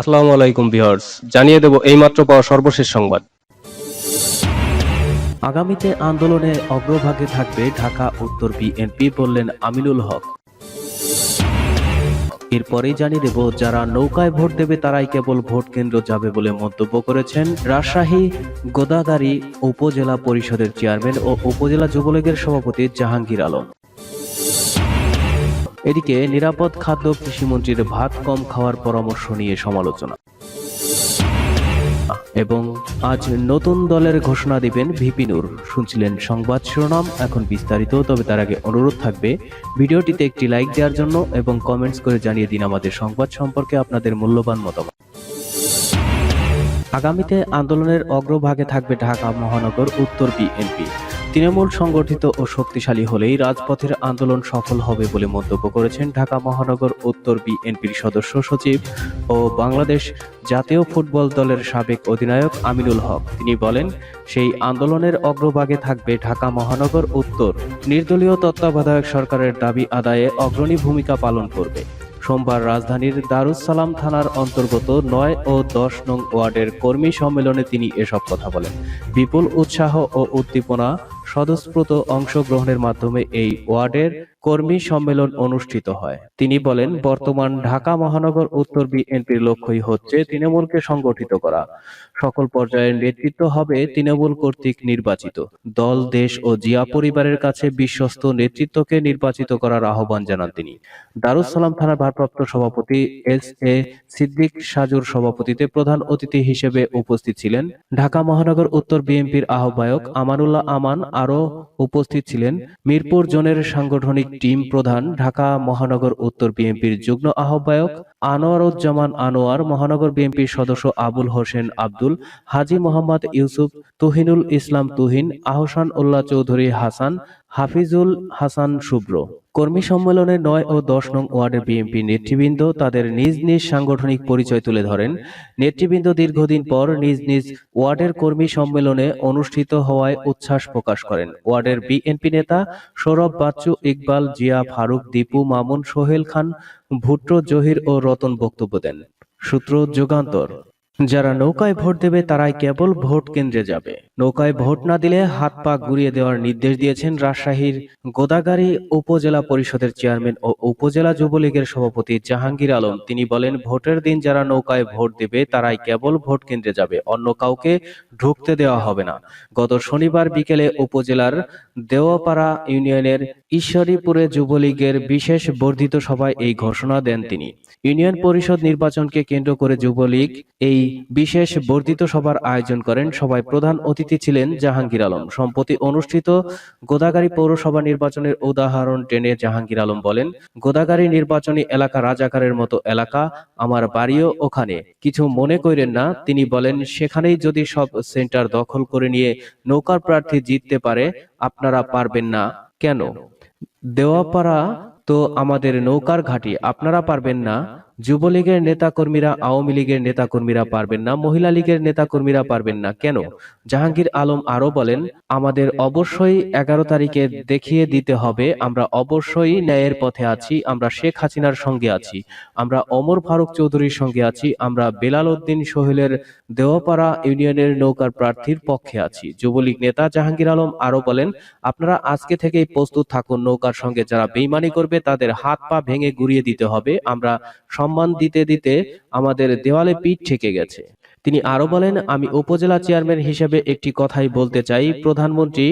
আসসালামু আলাইকুম ভিউয়ার্স, জানিয়ে দেব এইমাত্র পাওয়া সর্বশেষ সংবাদ। আগামীতে আন্দোলনে অগ্রভাগে থাকবে ঢাকা উত্তর বিএনপি বললেন আমিনুল হক। এরপরেই জানিয়ে দেব, যারা নৌকায় ভোট দেবে তারাই কেবল ভোট কেন্দ্র যাবে বলে মন্তব্য করেছেন রাজশাহী গোদাগাড়ি উপজেলা পরিষদের চেয়ারম্যান ও উপজেলা যুবলীগের সভাপতি জাহাঙ্গীর আলম। এদিকে নিরাপদ খাদ্য কৃষিমন্ত্রীর ভাত কম খাওয়ার পরামর্শ নিয়ে সমালোচনা। এবং আজ নতুন দলের ঘোষণা দিবেন ভিপি নূর। শুনছিলেন সংবাদ শিরোনাম, এখন বিস্তারিত, তবে তার আগে অনুরোধ থাকবে, ভিডিওটিতে একটি লাইক দেওয়ার জন্য এবং কমেন্টস করে জানিয়ে দিন আমাদের সংবাদ সম্পর্কে আপনাদের মূল্যবান মতামত। আগামীতে আন্দোলনের অগ্রভাগে থাকবে ঢাকা মহানগর উত্তর বিএনপি। তৃণমূল সংগঠিত ও শক্তিশালী হলেই রাজপথের আন্দোলন সফল হবে বলে মন্তব্য করেছেন ঢাকা মহানগর উত্তর বিএনপির সদস্য সচিব ও বাংলাদেশ জাতীয় ফুটবল দলের সাবেক অধিনায়ক আমিনুল হক। তিনি বলেন, সেই আন্দোলনের অগ্রভাগে থাকবে ঢাকা মহানগর উত্তর। নির্দলীয় তত্ত্বাবধায়ক সরকারের দাবি আদায়ে অগ্রণী ভূমিকা পালন করবে। সোমবার রাজধানীর দারুস সালাম থানার অন্তর্গত নয় ও দশ নং ওয়ার্ডের কর্মী সম্মেলনে তিনি এসব কথা বলেন। বিপুল উৎসাহ ও উদ্দীপনা স্বতঃস্ফূর্ত অংশগ্রহণের মাধ্যমে এই ওয়ার্ডের কর্মী সম্মেলন অনুষ্ঠিত হয়। তিনি বলেন, বর্তমান ঢাকা মহানগর উত্তর বিএনপির লক্ষ্যই হচ্ছে তৃণমূলকে সংগঠিত করা। সকল পর্যায়ের নেতৃত্ব হবে তৃণমূল কর্তৃক নির্বাচিত। দল, দেশ ও জিয়া পরিবারের কাছে বিশ্বস্ত নেতৃত্বকে নির্বাচিত করার আহ্বান জানান তিনি। দারুস সালাম থানার ভারপ্রাপ্ত সভাপতি এস এ সিদ্দিক সাজুর সভাপতিতে প্রধান অতিথি হিসেবে উপস্থিত ছিলেন ঢাকা মহানগর উত্তর বিএনপির আহ্বায়ক আমানুল্লাহ আমান। আরও উপস্থিত ছিলেন মিরপুর জোনের সাংগঠনিক টিম প্রধান ঢাকা মহানগর উত্তর বিএনপির যুগ্ম আহ্বায়ক আনোয়ারুজ্জামান আনোয়ার, মহানগর বিএনপির সদস্য আবুল হোসেন আব্দুল, হাজি মোহাম্মদ ইউসুফ, তুহিনুল ইসলাম তুহিন, আহসান উল্লাহ চৌধুরী হাসান হাফিজুল হাসান শুভ্র। কর্মী সম্মেলনে নয় ও দশ নং ওয়ার্ডের বিএনপি নেতৃবৃন্দ তাদের নিজ নিজ সাংগঠনিক পরিচয় তুলে ধরেন। নেতৃবৃন্দ দীর্ঘদিন পর নিজ নিজ ওয়ার্ডের কর্মী সম্মেলনে অনুষ্ঠিত হওয়ায় উচ্ছ্বাস প্রকাশ করেন। ওয়ার্ডের বিএনপি নেতা সৌরভ বাচ্চু, ইকবাল, জিয়া, ফারুক, দীপু, মামুন, সোহেল খান, ভুট্টো, জহির ও রতন বক্তব্য দেন। সূত্র যুগান্তর। যারা নৌকায় ভোট দেবে তারাই কেবল ভোট কেন্দ্রে যাবে। নৌকায় ভোট না দিলে হাত পা গুড়িয়ে দেওয়ার নির্দেশ দিয়েছেন রাজশাহীর গোদাগাড়ি উপজেলা পরিষদের চেয়ারম্যান ও উপজেলা যুবলীগের সভাপতি জাহাঙ্গীর আলম। তিনি বলেন, ভোটের দিন যারা নৌকায় ভোট দেবে তারাই কেবল ভোট কেন্দ্রে যাবে, অন্য কাউকে ঢুকতে দেওয়া হবে না। গত শনিবার বিকেলে উপজেলার দেওয়াপাড়া ইউনিয়নের ঈশ্বরীপুরে যুবলীগের বিশেষ বর্ধিত সভায় এই ঘোষণা দেন তিনি। ইউনিয়ন পরিষদ নির্বাচনকে কেন্দ্র করে যুবলীগ এই বিশেষ বর্ধিত সভার আয়োজন করেন সভায় প্রধান অতিথি ছিলেন জাহাঙ্গীর আলম। সম্প্রতি অনুষ্ঠিত গোদাগাড়ি পৌরসভা নির্বাচনের উদাহরণ টেনে জাহাঙ্গীর আলম বলেন গোদাগাড়ি নির্বাচনী এলাকা রাজাকারের মতো এলাকা, আমার বাড়িও ওখানে। কিছু মনে করেন না, তিনি বলেন, সেখানেই যদি সব সেন্টার দখল করে নিয়ে নৌকার প্রার্থী জিততে পারে, আপনারা পারবেন না। কেন? দেওয়াপাড়া তো আমাদের নৌকার ঘাটি আপনারা পারবেন না? যুবলীগের নেতাকর্মীরা, আওয়ামী লীগের নেতাকর্মীরা পারবেন না, মহিলা লীগের নেতাকর্মীরা পারবেন না। কেন? জাহাঙ্গীর আলম আরও বলেন, আমাদের অবশ্যই এগারো তারিখে দেখিয়ে দিতে হবে, আমরা অবশ্যই ন্যায়ের পথে আছি, আমরা শেখ হাসিনার সঙ্গে আছি, আমরা অমর ফারুক চৌধুরীর সঙ্গে আছি, আমরা বেলাল উদ্দিন সোহেলের দেওয়াপাড়া ইউনিয়নের নৌকার প্রার্থীর পক্ষে আছি। যুবলীগ নেতা জাহাঙ্গীর আলম আরও বলেন, আপনারা আজকে থেকেই প্রস্তুত থাকুন, নৌকার সঙ্গে যারা বেইমানি করবে, তাদের হাত পা ভেঙে গুড়িয়ে দিতে হবে, আমরা সম্মান দিতে দিতে আমাদের দেওয়ালে পিঠ ঠেকে গেছে। তিনি আরও বলেন আমি উপজেলা চেয়ারম্যান হিসেবে একটি কথাই বলতে চাই। প্রধানমন্ত্রী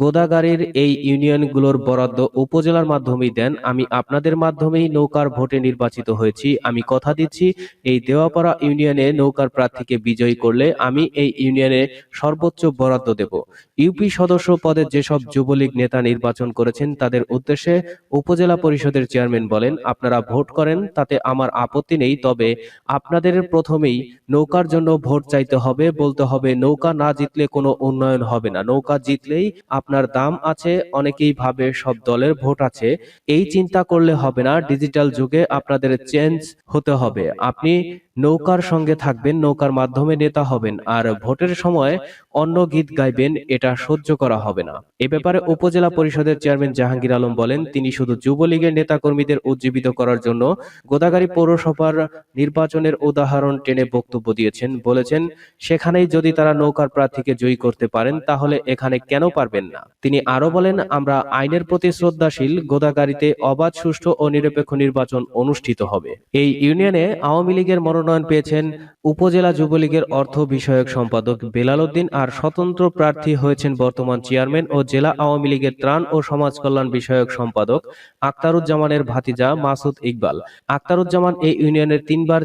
গোদাগাড়ির এই ইউনিয়নগুলোর বরাদ্দ উপজেলার মাধ্যমেই দেন। আমি আপনাদের মাধ্যমেই নৌকার ভোটে নির্বাচিত হয়েছি। আমি কথা দিচ্ছি এই দেওয়াপাড়া ইউনিয়নে নৌকার প্রার্থীকে বিজয়ী করলে আমি এই ইউনিয়নে সর্বোচ্চ বরাদ্দ দেব। ইউপি সদস্য পদে যেসব যুবলীগ নেতা নির্বাচন করেছেন তাদের উদ্দেশ্যে উপজেলা পরিষদের চেয়ারম্যান বলেন আপনারা ভোট করেন তাতে আমার আপত্তি নেই তবে আপনাদের প্রথমেই নৌকার জন্য ভোট চাইতে হবে, বলতে হবে নৌকা না জিতলে কোনো উন্নয়ন হবে না। নৌকা জিতলেই আপনার দাম আছে, অনেকেই ভাবে সব দলের ভোট আছে। এই চিন্তা করলে হবে না, ডিজিটাল যুগে আপনাদের চেঞ্জ হতে হবে। আপনি নৌকার সঙ্গে থাকবেন, নৌকার মাধ্যমে নেতা হবেন আর ভোটের সময় অন্য গীত গাইবেন, এটা সহ্য করা হবে না। এ ব্যাপারে উপজেলা পরিষদের চেয়ারম্যান জাহাঙ্গীর আলম বলেন, তিনি শুধু যুবলীগের নেতাকর্মীদের উজ্জীবিত করার জন্য গোদাগাড়ী পৌরসভার নির্বাচনের উদাহরণ টেনে বক্তব্য দিয়েছেন। বলেছেন, সেখানেই যদি তারা নৌকার প্রার্থীকে জয়ী করতে পারেন, তাহলে এখানে কেন পারবেন না? তিনি আরও বলেন, আমরা আইনের প্রতি শ্রদ্ধাশীল গোদাগাড়িতে অবাধ, সুষ্ঠু ও নিরপেক্ষ নির্বাচন অনুষ্ঠিত হবে। এই ইউনিয়নে আওয়ামী লীগের মনোনয়ন পেয়েছেন উপজেলা যুবলীগের অর্থ বিষয়ক সম্পাদক বেলাল উদ্দিন আর স্বতন্ত্র প্রার্থী হয়েছেন বর্তমান চেয়ারম্যান ও জেলা আওয়ামী লীগের ত্রাণ ও সমাজ কল্যাণ বিষয়ক সম্পাদক আক্তারুজ্জামানের ভাতিজা মাসুদ ইকবাল। আক্তারুজ্জামান এই ইউনিয়নের তিনবার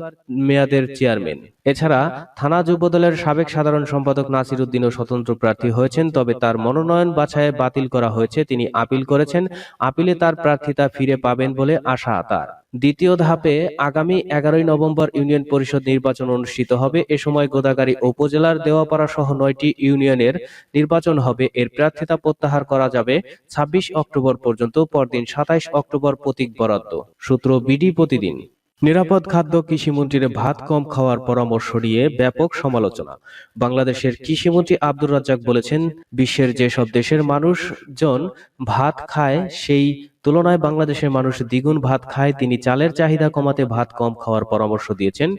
মেয়াদের চেয়ারম্যান। এছাড়া থানা যুবদলের সাবেক সাধারণ সম্পাদক নাসির উদ্দিনও স্বতন্ত্র প্রার্থী হয়েছেন, তবে তার মনোনয়ন বাছাইয়ে বাতিল করা হয়েছে, তিনি আপিল করেছেন। আপিলে তার প্রার্থিতা ফিরে পাবেন বলে আশা তার। দ্বিতীয় ধাপে আগামী এগারোই নভেম্বর ইউনিয়ন পরিষদ নির্বাচন অনুষ্ঠিত হবে। এ সময় গোদাগাড়ী উপজেলার দেওয়াপাড়া সহ নয়টি ইউনিয়নের নির্বাচন হবে। এর প্রার্থিতা প্রত্যাহার করা যাবে ছাব্বিশ অক্টোবর পর্যন্ত, পরদিন সাতাইশ অক্টোবর প্রতীক বরাদ্দ। সূত্র বিডি প্রতিদিন। নিরাপদ খাদ্য কৃষিমন্ত্রীর ভাত কম খাওয়ার পরামর্শ নিয়ে ব্যাপক সমালোচনা। বাংলাদেশের কৃষিমন্ত্রী আব্দুর রাজ্জাক বলেছেন, বিশ্বের যেসব দেশের মানুষজন ভাত খায়, সেই তুলনায় বাংলাদেশের মানুষ দ্বিগুণ ভাত খায়, তিনি চালের চাহিদা কমাতে ভাত কম খাওয়ার পরামর্শ দিয়েছেন।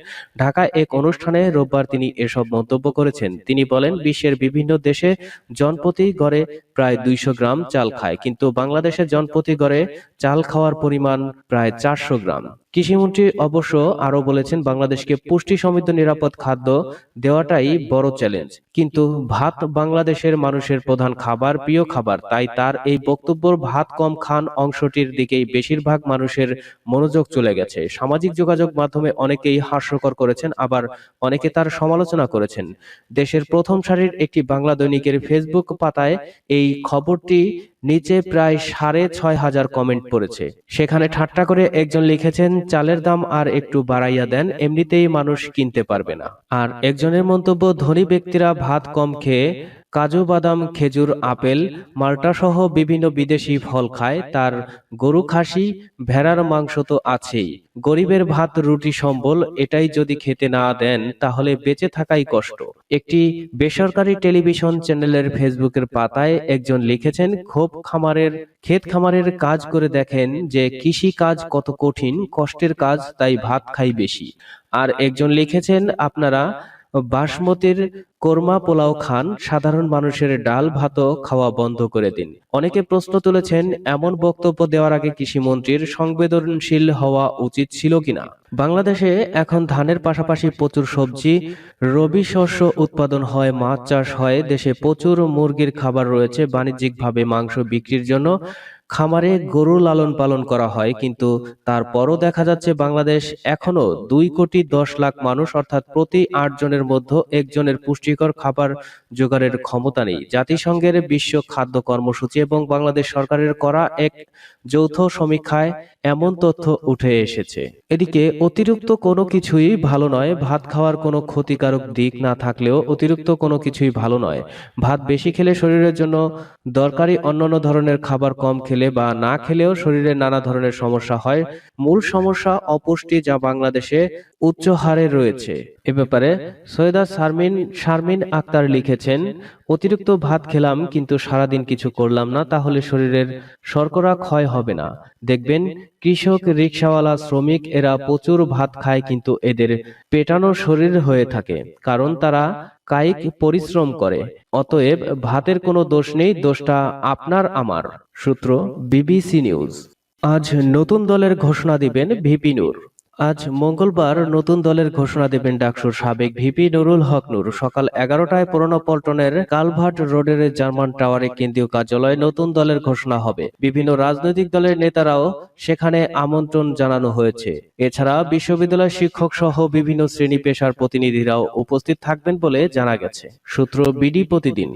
ঢাকায় এক অনুষ্ঠানে রোববার তিনি এসব মন্তব্য করেছেন। তিনি বলেন, বিশ্বের বিভিন্ন দেশে জনপ্রতি গড়ে প্রায় দুইশো গ্রাম চাল খায়, কিন্তু বাংলাদেশে জনপ্রতি গড়ে চাল খাওয়ার পরিমাণ প্রায় চারশো গ্রাম। কৃষিমন্ত্রী অবশ্য আরও বলেছেন, বাংলাদেশকে পুষ্টি সমৃদ্ধ নিরাপদ খাদ্য দেওয়াটাই বড় চ্যালেঞ্জ। কিন্তু ভাত বাংলাদেশের মানুষের প্রধান খাবার, প্রিয় খাবার, তাই তার এই বক্তব্য ভাত কম খান অংশটির দিকেই বেশিরভাগ মানুষের মনোযোগ চলে গেছে। সামাজিক যোগাযোগ মাধ্যমে অনেকেই হাস্যকর করেছেন, আবার অনেকে তার সমালোচনা করেছেন। দেশের প্রথম সারির একটি বাংলা দৈনিকের ফেসবুক পাতায় এই খবরটি নিচে প্রায় সাড়ে ছয় হাজার কমেন্ট পড়েছে। সেখানে ঠাট্টা করে একজন লিখেছেন, চালের দাম আর একটু বাড়াইয়া দেন, এমনিতেই মানুষ কিনতে পারবে না। আর একজনের মন্তব্য, ধনী ব্যক্তিরা ভাত কম খেয়ে কাজু, বাদাম, খেজুর, আপেল মাল্টা সহ বিভিন্ন বিদেশি ফল খায়, তার গরু খাসি, ভেড়ার মাংস তো আছেই। গরিবের ভাত, রুটি, সম্বল, এটাই যদি খেতে না দেন, তাহলে বেঁচে থাকাই কষ্ট। একটি বেসরকারি টেলিভিশন চ্যানেলের ফেসবুকের পাতায় একজন লিখেছেন ক্ষোভ খামারের, ক্ষেত খামারের কাজ করে দেখেন যে কৃষি কাজ কত কঠিন, কষ্টের কাজ, তাই ভাত খাই বেশি। আর একজন লিখেছেন, আপনারা বাসমতির কোরমা পোলাও খান সাধারণ মানুষের ডাল, ভাতও খাওয়া বন্ধ করে দিন। অনেকে প্রশ্ন তুলেছেন, এমন বক্তব্য দেওয়ার আগে কৃষিমন্ত্রীর সংবেদনশীল হওয়া উচিত ছিল কিনা? বাংলাদেশে এখন ধানের পাশাপাশি প্রচুর সবজি, রবি শস্য উৎপাদন হয়, মাছ চাষ হয়, দেশে প্রচুর মুরগির খাবার রয়েছে, বাণিজ্যিকভাবে মাংস বিক্রির জন্য খামারে গরু লালন পালন করা হয়, কিন্তু তারপরও দেখা যাচ্ছে বাংলাদেশ এখনও দুই কোটি দশ লাখ মানুষ, অর্থাৎ প্রতি আট জনের মধ্যে একজনের পুষ্টিকর খাবার জোগাড়ের ক্ষমতা নেই। জাতিসংঘের বিশ্ব খাদ্য কর্মসূচি এবং বাংলাদেশ সরকারের করা এক যৌথ সমীক্ষায় এমন তথ্য উঠে এসেছে। এদিকে, অতিরিক্ত কোনো কিছুই ভালো নয়, ভাত খাওয়ার কোনো ক্ষতিকারক দিক না থাকলেও অতিরিক্ত কোনো কিছুই ভালো নয়। ভাত বেশি খেলে শরীরের জন্য দরকারি অন্যান্য ধরনের খাবার কম খেলে বা না খেলেও শরীরে নানা ধরনের সমস্যা হয়। মূল সমস্যা অপুষ্টি যা বাংলাদেশে উচ্চ হারে রয়েছে। এ ব্যাপারে সৈয়দা শারমিন শারমিন আক্তার লিখেছেন, অতিরিক্ত ভাত খেলাম কিন্তু সারাদিন কিছু করলাম না, তাহলে শরীরের শর্করা ক্ষয় হবে না। দেখবেন, কৃষক, রিক্সাওয়ালা, শ্রমিক, এরা প্রচুর ভাত খায় কিন্তু এদের পেটানো শরীর হয়ে থাকে, কারণ তারা কায়িক পরিশ্রম করে। অতএব ভাতের কোনো দোষ নেই, দোষটা আপনার, আমার। সূত্র বিবিসি নিউজ আজ নতুন দলের ঘোষণা দিবেন ভিপি নূর। আজ মঙ্গলবার নতুন দলের ঘোষণা দেবেন ডাকসুর সাবেক ভিপি নুরুল হক নূর। সকাল এগারোটায় পুরনো পল্টনের কালভার্ট রোডের জার্মান টাওয়ারে কেন্দ্রীয় কার্যালয়ে নতুন দলের ঘোষণা হবে। বিভিন্ন রাজনৈতিক দলের নেতারাও সেখানে আমন্ত্রণ জানানো হয়েছে। এছাড়া বিশ্ববিদ্যালয় শিক্ষক সহ বিভিন্ন শ্রেণি পেশার প্রতিনিধিরাও উপস্থিত থাকবেন বলে জানা গেছে। সূত্র বিডি প্রতিদিন।